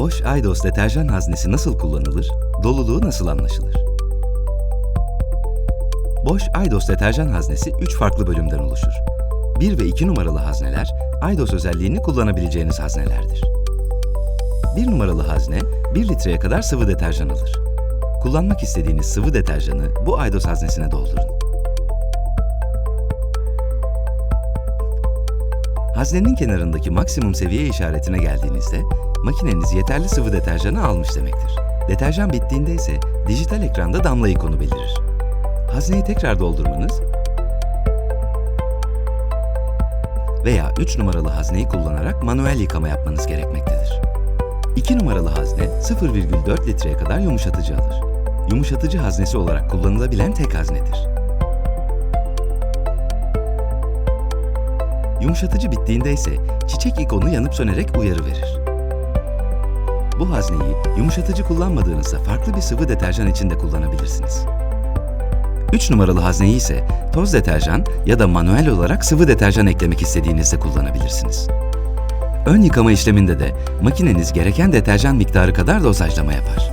Boş Aydos deterjan haznesi nasıl kullanılır? Doluluğu nasıl anlaşılır? Boş Aydos deterjan haznesi 3 farklı bölümden oluşur. 1 ve 2 numaralı hazneler Aydos özelliğini kullanabileceğiniz haznelerdir. 1 numaralı hazne 1 litreye kadar sıvı deterjan alır. Kullanmak istediğiniz sıvı deterjanı bu Aydos haznesine doldurun. Haznenin kenarındaki maksimum seviye işaretine geldiğinizde makineniz yeterli sıvı deterjanı almış demektir. Deterjan bittiğinde ise dijital ekranda damla ikonu belirir. Hazneyi tekrar doldurmanız veya 3 numaralı hazneyi kullanarak manuel yıkama yapmanız gerekmektedir. 2 numaralı hazne 0,4 litreye kadar yumuşatıcı alır. Yumuşatıcı haznesi olarak kullanılabilen tek haznedir. Yumuşatıcı bittiğinde ise çiçek ikonu yanıp sönerek uyarı verir. Bu hazneyi yumuşatıcı kullanmadığınızda farklı bir sıvı deterjan için de kullanabilirsiniz. 3 numaralı hazneyi ise toz deterjan ya da manuel olarak sıvı deterjan eklemek istediğinizde kullanabilirsiniz. Ön yıkama işleminde de makineniz gereken deterjan miktarı kadar dozajlama yapar.